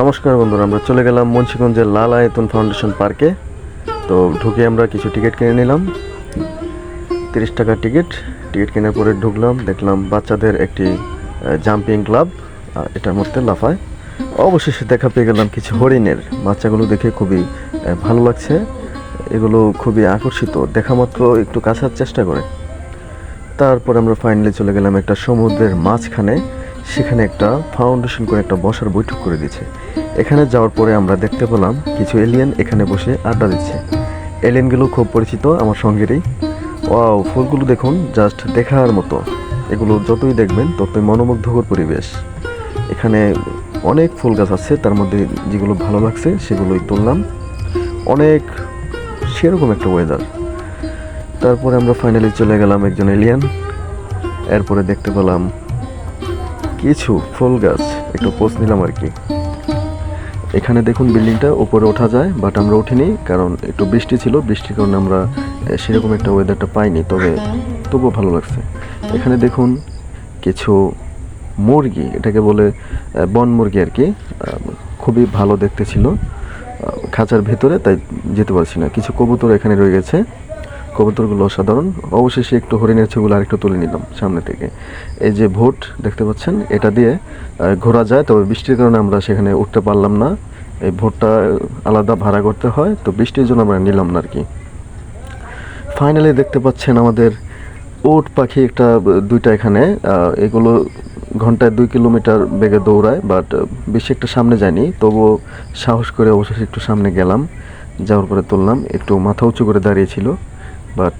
নমস্কার বন্ধুরা, আমরা চলে গেলাম মুন্সিগঞ্জের লাল আয়তন ফাউন্ডেশন পার্কে। তো ঢুকে আমরা কিছু টিকিট কিনে নিলাম। তিরিশ টাকার টিকিট টিকিট কেনার পরে ঢুকলাম, দেখলাম বাচ্চাদের একটি জাম্পিং ক্লাব এটার মধ্যে লাফায়। অবশেষে দেখা পেয়ে গেলাম কিছু হরিণের। বাচ্চাগুলো দেখে খুবই ভালো লাগছে। এগুলো খুবই আকর্ষিত, দেখা মাত্র একটু কাছার চেষ্টা করে। তারপর আমরা ফাইনালি চলে গেলাম একটা সমুদ্রের মাঝখানে। সেখানে একটা ফাউন্ডেশন করে একটা বসার বৈঠক করে দিচ্ছে এখানে যাওয়ার পরে আমরা দেখতে পেলাম কিছু এলিয়েন এখানে বসে আড্ডা দিচ্ছে। এলিয়েনগুলো খুব পরিচিত আমার সঙ্গেরই। ওয়াও, ফুলগুলো দেখুন জাস্ট দেখার মতো। এগুলো যতই দেখবেন, ততই মনোমুগ্ধকর পরিবেশ। এখানে অনেক ফুল গাছ আছে, তার মধ্যে যেগুলো ভালো লাগছে, সেগুলোই তুললাম। অনেক সেরকম একটা ওয়েদার তারপরে আমরা ফাইনালি চলে গেলাম একজন এলিয়ান এরপরে দেখতে পেলাম কিছু ফুল গাছ। একটু পোস্ট নিলাম আর কি। এখানে দেখুন বিল্ডিংটা, উপরে ওঠা যায় বাট আমরা উঠিনি, কারণ একটু বৃষ্টি ছিল। বৃষ্টির কারণে আমরা সেরকম একটা ওয়েদারটা পাইনি, তবে তবুও ভালো লাগছে। এখানে দেখুন কিছু মুরগি, এটাকে বলে বন মুরগি আর কি। খুবই ভালো দেখতে ছিল। খাঁচার ভেতরে, তাই যেতে পারছি না। কিছু কবুতর এখানে রয়ে গেছে। কবুতরগুলো অসাধারণ। অবশেষে একটু হরিণের ছবিগুলো আরেকটু তুলে নিলাম সামনে থেকে। এই যে ভোট দেখতে পাচ্ছেন, এটা দিয়ে ঘোরা যায়, তবে বৃষ্টির কারণে আমরা সেখানে উঠতে পারলাম না। এই ভোটটা আলাদা ভাড়া করতে হয়, তো বৃষ্টির জন্য আমরা নিলাম না আর কি ফাইনালি দেখতে পাচ্ছেন আমাদের ওট পাখি একটা দুইটা এখানে। এগুলো ঘন্টায় দুই কিলোমিটার বেগে দৌড়ায় বাট বেশি একটা সামনে যায়নি। তবুও সাহস করে অবশেষে একটু সামনে গেলাম, যাওয়ার পরে তুললাম, একটু মাথা উঁচু করে দাঁড়িয়েছিল। বাট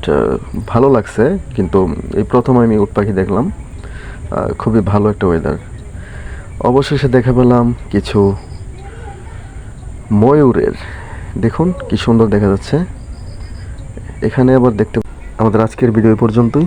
ভালো লাগছে, কিন্তু এই প্রথম আমি উট পাখি দেখলাম খুবই ভালো একটা ওয়েদার অবশেষে দেখা পেলাম কিছু ময়ূরের। দেখুন কি সুন্দর দেখা যাচ্ছে। এখানে আবার দেখতে আমাদের আজকের ভিডিও পর্যন্তই।